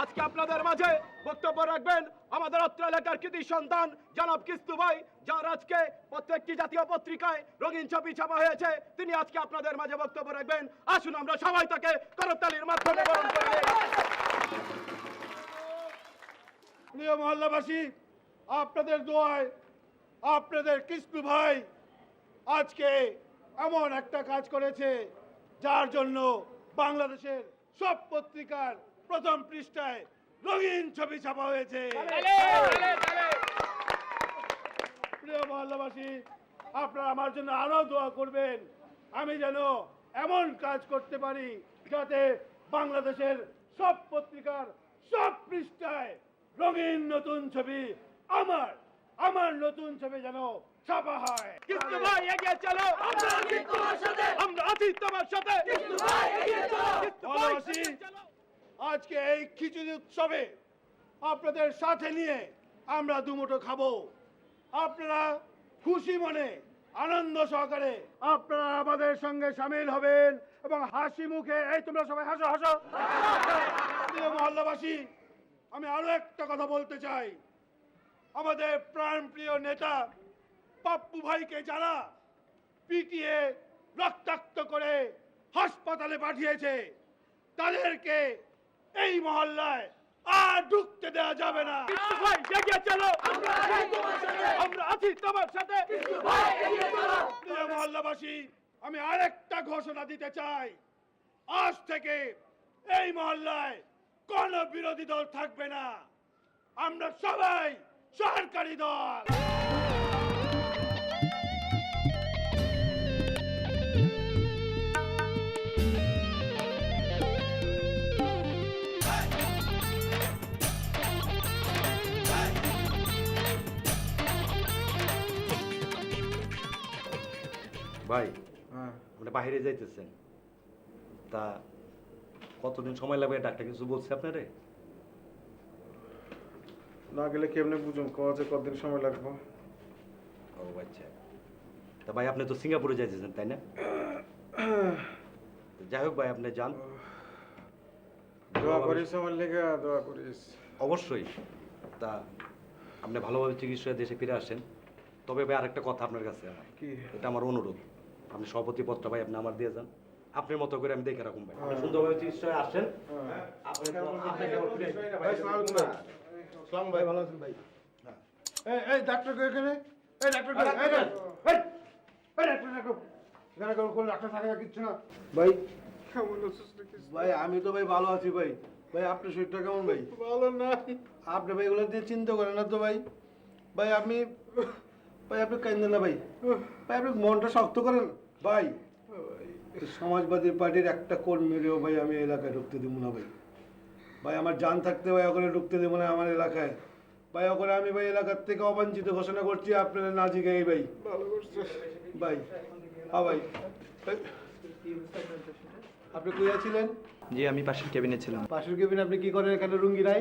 আজকে আপনাদের মাঝে বক্তব্য রাখবেন আমাদের অত্র এলাকার কৃতি সন্তান, জনাব কিস্তু ভাই, যার আজকে প্রত্যেকটি জাতীয় পত্রিকায় রঙিন ছবি ছাপা হয়েছে তিনি আজকে আপনাদের মাঝে বক্তব্য রাখবেন আসুন আমরা সবাই তাকে করতালির মাধ্যমে বরণ করে। প্রিয় মহল্লাবাসী, আপনাদের দোয়ায়, আপনাদের কৃষ্ণ ভাই আজকে এমন একটা কাজ করেছে, যার জন্য বাংলাদেশের সব পত্রিকার প্রথম পৃষ্ঠায় রঙিন ছবি ছাপা হয়েছে। প্রিয় মহল্লাবাসী আপনারা আমার জন্য আরও দোয়া করবেন। আমি যেন এমন কাজ করতে পারি যাতে বাংলাদেশের সব পত্রিকার সব পৃষ্ঠায় রঙিন নতুন ছবি আমার আমার নতুন ছবি যেন ছাপা হয়। কিস্তু ভাই এগিয়ে চলো। আমরা আছি তোমার সাথে। আমরা আছি তোমার সাথে। ভাই এগিয়ে চলো। আজকে এই খিচুড়ি উৎসবে আপনাদের সাথে নিয়ে আমরা দুমুঠো খাব। আপনারা খুশি মনে, আনন্দ সহকারে আপনারা আমাদের সঙ্গে সামিল হবেন এবং হাসি মুখে, এই তোমরা সবাই হাসো হাসো। মহল্লাবাসী, আমি আরও একটা কথা বলতে চাই। আমাদের প্রাণপ্রিয় নেতা পাপ্পু ভাইকে যারা পিটিয়ে রক্তাক্ত করে হাসপাতালে পাঠিয়েছে, তাদেরকে এই মহল্লায় আর ঢুকতে দেওয়া যাবে না। ভাই এগিয়ে চলো। আমরা আছি তোমার সাথে। আমরা আছি তোমার সাথে। কিস্তু ভাই এগিয়ে চলো। প্রিয় মহল্লাবাসী আমি আরেকটা ঘোষণা দিতে চাই। আজ থেকে এই মহল্লায় কোন বিরোধী দল থাকবে না। আমরা সবাই সরকারি দল। ভাই মানে বাইরে যাইতেছেন। তা কতদিন সময় লাগবে? ডাক্তার কিছু বলছে আপনারে? না গেলে কেমনে বুঝুন কজে কতদিন সময় লাগবে? ও আচ্ছা। তা ভাই আপনি তো সিঙ্গাপুরে যাইতেছেন তাই না? যাই হোক ভাই আপনি যান। দোয়া করিস আমার লেগে দোয়া করিস। অবশ্যই। তা আপনি ভালোভাবে চিকিৎসা দেশে ফিরে আসেন। তবে ভাই আরেকটা কথা আপনার কাছে। আমার কি? এটা আমার অনুরোধ। আপনি সভাপতি পদটা ভাই আপনি আমার দিয়ে যান। আপনার মতো করে আমি দেখে রাখুন ভাই। আপনি সুন্দরভাবে চিকিৎসায় আসেন। সালাম ভাই। ভালো আছেন ভাই? এই এই ডাক্তার কই এখানে? এই ডাক্তার এই ডাক্তার ডাক্তার এখানে কোনো কোনো ডাক্তার থাকে কিচ্ছু না। ভাই কেমন আছিস ভাই আমি তো ভাই ভালো আছি ভাই। ভাই আপনার শরীরটা কেমন ভাই? ভালো না। আপনি ভাই এগুলো দিয়ে চিন্তা করেন না তো ভাই। ভাই আপনি ভাই আপনি কেন্দ্র না ভাই। ভাই আপনি মনটা শক্ত করেন। ভাই সমাজবাদী পার্টির একটা কর্মীরেও ভাই আমি এলাকায় ঢুকতে দেবো না ভাই। ভাই আমার যান থাকতে ভাই ওখানে ঢুকতে দেবো না আমার এলাকায়। ভাই ওখানে আমি ভাই এলাকার থেকে অবাঞ্ছিত ঘোষণা করছি আপনারা না জিগাই ভাই। ভালো করছে ভাই হ্যাঁ ভাই। ভাই, আপনি কই ছিলেন? জি আমি পাশের কেবিনে ছিলাম। পাশের কেবিন আপনি কি করেন এখানে রুঙ্গি নাই?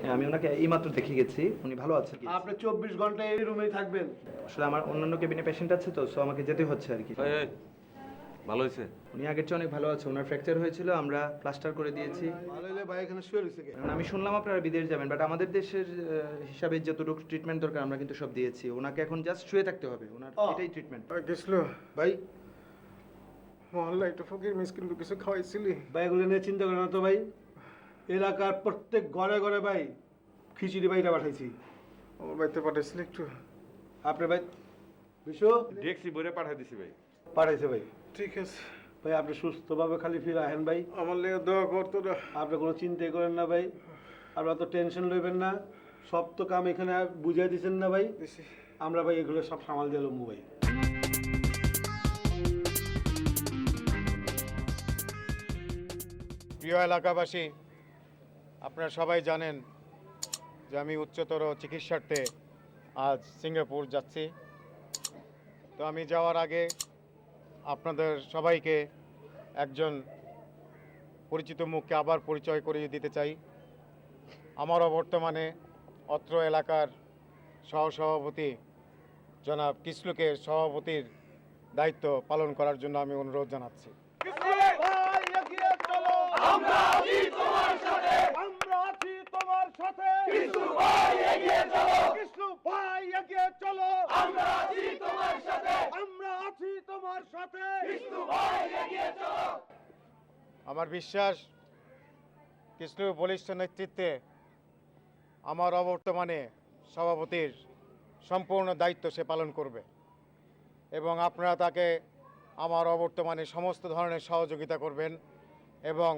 হ্যাঁ, আমি ওনাকে এইমাত্র দেখে গেছি উনি ভালো আছেন আপনি চব্বিশ ঘণ্টা এই রুমেই থাকবেন। আসলে আমার অন্যান্য কেবিনে পেশেন্ট আছে তো সো আমাকে যেতে হচ্ছে আর কি। ভালো হয়েছে? উনি আগের চেয়ে অনেক ভালো আছে ওনার ফ্র্যাকচার হয়েছিল আমরা প্লাস্টার করে দিয়েছি। ভালো হলে ভাই এখানে শুয়ে রয়েছে কে? আমি শুনলাম আপনারা বিদেশ যাবেন বাট আমাদের দেশের হিসাবে যতটুকু ট্রিটমেন্ট দরকার আমরা কিন্তু সব দিয়েছি। ওনাকে এখন জাস্ট শুয়ে থাকতে হবে ওনার এটাই ট্রিটমেন্ট গেছিল। ভাই মহল্লা একটা ফকির মিসকিন কিছু খাওয়াইছিলি। ভাই এগুলো নিয়ে চিন্তা করেন না তো ভাই। এলাকার প্রত্যেক ঘরে ঘরে ভাই খিচুড়ি ভাইটা পাঠাইছি। আমার বাড়িতে পাঠাইছিলি একটু। আপনি ভাই বিশু? ডেক্সি বইরে পাঠিয়ে দিছি ভাই। পাঠাইছে ভাই। ঠিক আছে। ভাই আপনি সুস্থভাবে খালি ফিরে আহেন ভাই। আমার লেগে দোয়া করতো না আপনি কোনো চিন্তাই করেন না ভাই। আপনারা তো টেনশন লইবেন না। সব তো কাম এখানে বুঝাই দিচ্ছেন না ভাই। আমরা ভাই এগুলো সব সামাল দিয়ে লমু ভাই। প্রিয় এলাকাবাসী, আপনারা সবাই জানেন যে আমি উচ্চতর চিকিৎসার্থে আজ সিঙ্গাপুর যাচ্ছি। তো আমি যাওয়ার আগে আপনাদের সবাইকে একজন পরিচিত মুখকে আবার পরিচয় করিয়ে দিতে চাই। আমারও বর্তমানে অত্র এলাকার সহসভাপতি জনাব কিসলুকে সভাপতির দায়িত্ব পালন করার জন্য আমি অনুরোধ জানাচ্ছি ভাই এগিয়ে চলো আমরা আছি তোমার সাথে আমরা আছি চলো কৃষ্ণ ভাই এগিয়ে চলো আমরা আছি তোমার সাথে আমরা আছি তোমার সাথে কৃষ্ণ ভাই এগিয়ে চলো আমার বিশ্বাস কৃষ্ণ বলিষ্ঠ নেতৃত্বে আমার অবর্তমানে সভাপতির সম্পূর্ণ দায়িত্ব সে পালন করবে এবং আপনারা তাকে আমার অবর্তমানে সমস্ত ধরনের সহযোগিতা করবেন এবং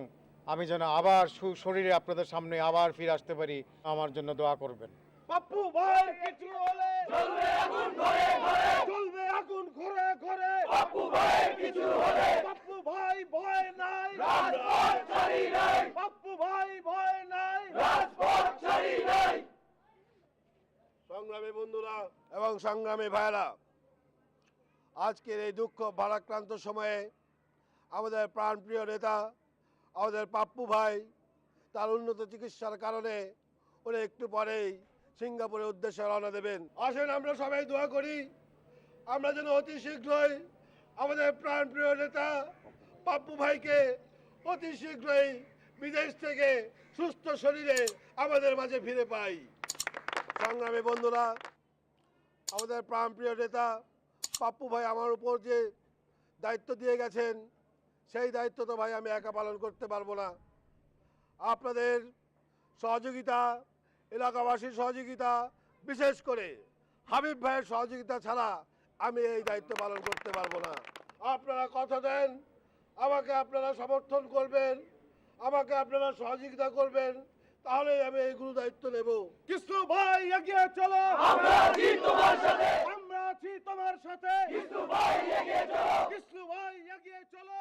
আমি যেন আবার সুশরীরে আপনাদের সামনে আবার ফিরে আসতে পারি আমার জন্য দোয়া করবেন। পাপ্পু ভাই কিছু হলে চলবে আগুন ঘরে ঘরে। চলবে আগুন ঘরে ঘরে। ভাই কিছু হলে পাপ্পু ভাই ভয় নাই রাজপথ ছাড়ি নাই। পাপ্পু ভাই ভয় নাই। রাজপথ ছাড়ি নাই। সংগ্রামী বন্ধুরা এবং সংগ্রামী ভাইরা আজকের এই দুঃখ ভারাক্রান্ত সময়ে আমাদের প্রাণপ্রিয় নেতা আমাদের পাপ্পু ভাই তার উন্নত চিকিৎসার কারণে উনি একটু পরেই সিঙ্গাপুরের উদ্দেশ্যে রওনা দেবেন। আসেন আমরা সবাই দোয়া করি। আমরা যেন অতি শীঘ্রই আমাদের প্রাণপ্রিয় নেতা পাপ্পু ভাইকে অতি শীঘ্রই বিদেশ থেকে সুস্থ শরীরে আমাদের মাঝে ফিরে পাই। সংগ্রামে বন্ধুরা, আমাদের প্রাণপ্রিয় নেতা পাপ্পু ভাই আমার উপর যে দায়িত্ব দিয়ে গেছেন, সেই দায়িত্ব তো ভাই আমি একা পালন করতে পারব না। আপনাদের সহযোগিতা, এলাকাবাসীর সহযোগিতা, বিশেষ করে হাবিব ভাইয়ের সহযোগিতা ছাড়া আমি এই দায়িত্ব পালন করতে পারব না। আপনারা কথা দেন আমাকে আপনারা সমর্থন করবেন আমাকে আপনারা সহযোগিতা করবেন তাহলে আমি এই গুরু দায়িত্ব নেব। কৃষ্ণ ভাই এগিয়ে চলো। আমরা আছি তোমার সাথে। আমরা আছি তোমার সাথে। কৃষ্ণ ভাই এগিয়ে চলো। কৃষ্ণ ভাই এগিয়ে চলো।